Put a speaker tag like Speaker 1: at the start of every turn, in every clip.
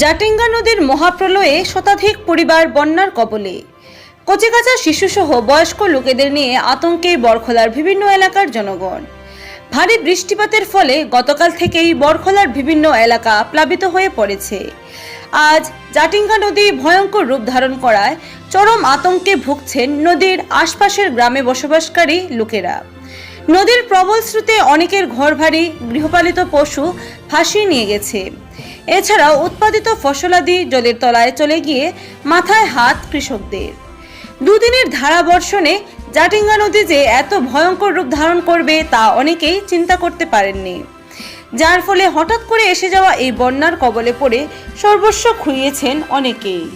Speaker 1: জাটিঙ্গা নদীর মহাপ্রলয়ে শতাধিক পরিবার বন্যার কবলে। কচিকাচা শিশুসহ বয়স্ক লোকেদের নিয়ে আতঙ্কে বরখলার বিভিন্ন এলাকার জনগণ। ভারী বৃষ্টিপাতের ফলে গতকাল থেকেই বরখলার বিভিন্ন এলাকা প্লাবিত হয়ে পড়েছে। আজ জাটিঙ্গা নদী ভয়ঙ্কর রূপ ধারণ করায় চরম আতঙ্কে ভুগছেন নদীর আশপাশের গ্রামে বসবাসকারী লোকেরা। নদীর প্রবল স্রোতে অনেকের ঘরবাড়ি, গৃহপালিত পশু ভাসিয়ে নিয়ে গেছে। এছাড়াও উৎপাদিত ফসলাদি জলের তলায় চলে গিয়ে মাথায় হাত কৃষকদের। দুদিনের ধারা বর্ষণে জাটিঙ্গা নদী যে এত ভয়ঙ্কর রূপ ধারণ করবে তা অনেকেই চিন্তা করতে পারেননি। যার ফলে হঠাৎ করে এসে যাওয়া এই বন্যার কবলে পড়ে সর্বস্ব খুইয়েছেন অনেকেই।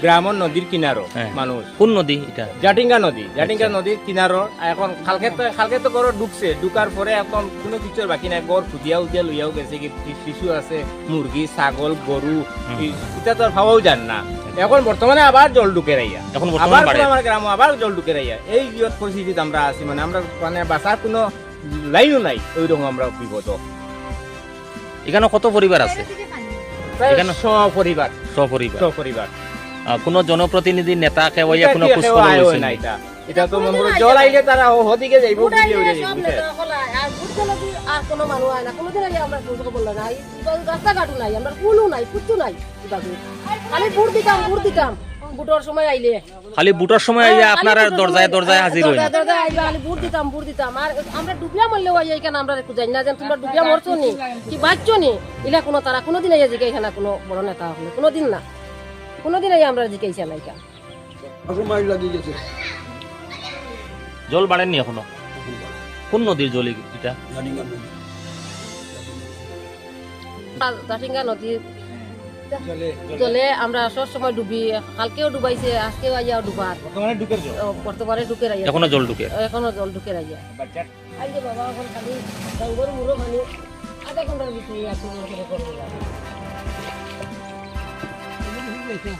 Speaker 2: গ্রামর নদীর কিনারো। মানুষ
Speaker 3: কোন নদী এটা?
Speaker 2: জাটিঙ্গা নদী। জাটিঙ্গা নদীর কিনারো এখন খালকে তো খালকে তো গড় ঢুকছে ঢুকার পরে এখন কোনো কিছুর বাকি নাই। গড় খুদিয়া উদিয়া লইয়াও গেছে শিশু আছে মুরগি ছাগল গরু এটা তো আর ভাবাও যান না। এখন বর্তমানে আবার জল ঢুকে রাইয়া
Speaker 3: এখন
Speaker 2: আবার আমার গ্রাম আবার জল ঢুকে রাইয়া এই বিপদ পরিস্থিতিতে আমরা আছি মানে আমরা মানে বাঁচার কোনো লাইনও নাই। ওইরকম আমরা বিপদ।
Speaker 3: এখানে কত পরিবার আছে? এখানে-
Speaker 2: সপরিবার
Speaker 3: সপরিবার
Speaker 2: সপরিবার
Speaker 3: কোনো জনপ্রতিনিধি নেতা কেউ
Speaker 2: এটা
Speaker 3: কোনো খোঁজ খবর
Speaker 2: না এটা এটা তো মনে করো জল আইলে তারা হদিকে যাইব
Speaker 4: আর বুঝতে লাগি আর কোনো মানুষ হয় না। কোনোদিন আগে আমরা খোঁজ খবর না। রাস্তাঘাটও নাই, আমরা নাই, কিচ্ছু নাই খালি ভোট দিতাম, ভোট দিতাম। ভোটের সময় আইলে।
Speaker 3: খালি বুটার সময় আইয়া
Speaker 4: খালি
Speaker 3: আপনারা দরজায় দরজায় হাজির হইন
Speaker 4: দরজায় দরজায় আইবা, খালি ভোট দিতাম, ভোট দিতাম। আর আমরা ডুবিয়া মরলে আইয়া এখানে আমরা একটু জানি না যে তোমরা ডুবিয়া মরছো নি, কি বাঁচছো নি। ইলা কোনো তারা কোনোদিন আইয়া জিজ্ঞাসা এখানে কোনো বড় নেতা হলে কোনোদিন না কোনোদিন আইয়া আমরা জিজ্ঞাসা নাই এখানে।
Speaker 3: জল বাড়েননি এখনও? কোন নদীর জল এটা?
Speaker 4: আর দাসিঙ্গা নদীর জলে আমরা সব সময় ডুবি কালকেও ডুবাইছে আজকেও আইয়া ডুবার
Speaker 2: বর্তমানে
Speaker 4: ও, বর্তমানে ঢুকে রাইয়া
Speaker 3: এখনও জল ঢুকে
Speaker 4: এখনও জল ঢুকে রাইয়া
Speaker 2: বাচ্চা।
Speaker 4: আই যে বাবা এখন খালি ডাঙ্গর মুড়ো খানি আধা ঘণ্টার ভিতরে আছে করে